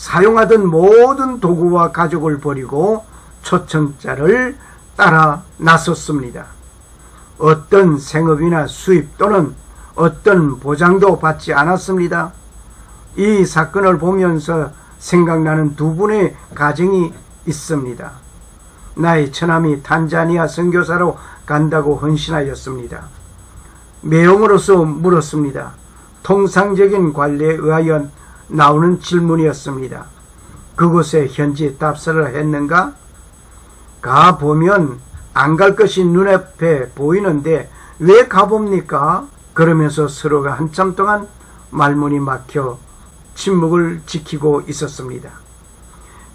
사용하던 모든 도구와 가족을 버리고 초청자를 따라 나섰습니다. 어떤 생업이나 수입 또는 어떤 보장도 받지 않았습니다. 이 사건을 보면서 생각나는 두 분의 가정이 있습니다. 나의 처남이 탄자니아 선교사로 간다고 헌신하였습니다. 매용으로서 물었습니다. 통상적인 관리에 의하여 나오는 질문이었습니다. 그곳에 현지 답사를 했는가? 가보면 안 갈 것이 눈앞에 보이는데 왜 가봅니까? 그러면서 서로가 한참 동안 말문이 막혀 침묵을 지키고 있었습니다.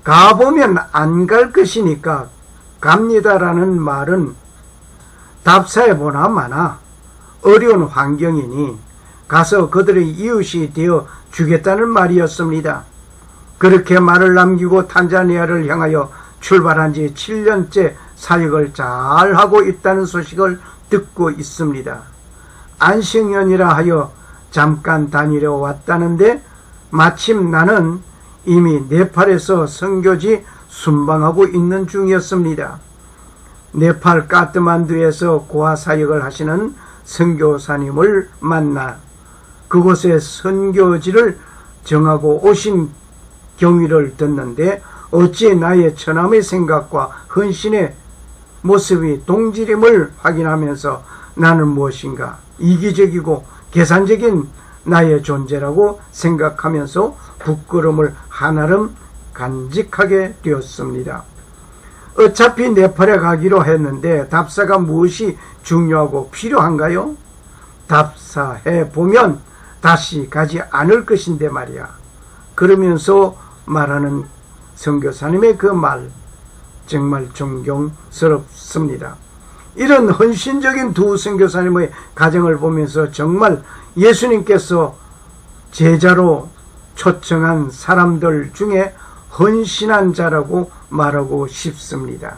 가보면 안 갈 것이니까 갑니다라는 말은 답사해 보나 마나 어려운 환경이니 가서 그들의 이웃이 되어 주겠다는 말이었습니다. 그렇게 말을 남기고 탄자니아를 향하여 출발한 지 7년째 사역을 잘 하고 있다는 소식을 듣고 있습니다. 안식년이라 하여 잠깐 다니려 왔다는데 마침 나는 이미 네팔에서 선교지 순방하고 있는 중이었습니다. 네팔 까트만두에서 고아 사역을 하시는 선교사님을 만나 그곳에 선교지를 정하고 오신 경위를 듣는데 어찌 나의 처남의 생각과 헌신의 모습이 동질임을 확인하면서 나는 무엇인가 이기적이고 계산적인 나의 존재라고 생각하면서 부끄러움을 하나름 간직하게 되었습니다. 어차피 네팔에 가기로 했는데 답사가 무엇이 중요하고 필요한가요? 답사해 보면 다시 가지 않을 것인데 말이야. 그러면서 말하는 선교사님의 그 말 정말 존경스럽습니다. 이런 헌신적인 두 선교사님의 가정을 보면서 정말 예수님께서 제자로 초청한 사람들 중에 헌신한 자라고 말하고 싶습니다.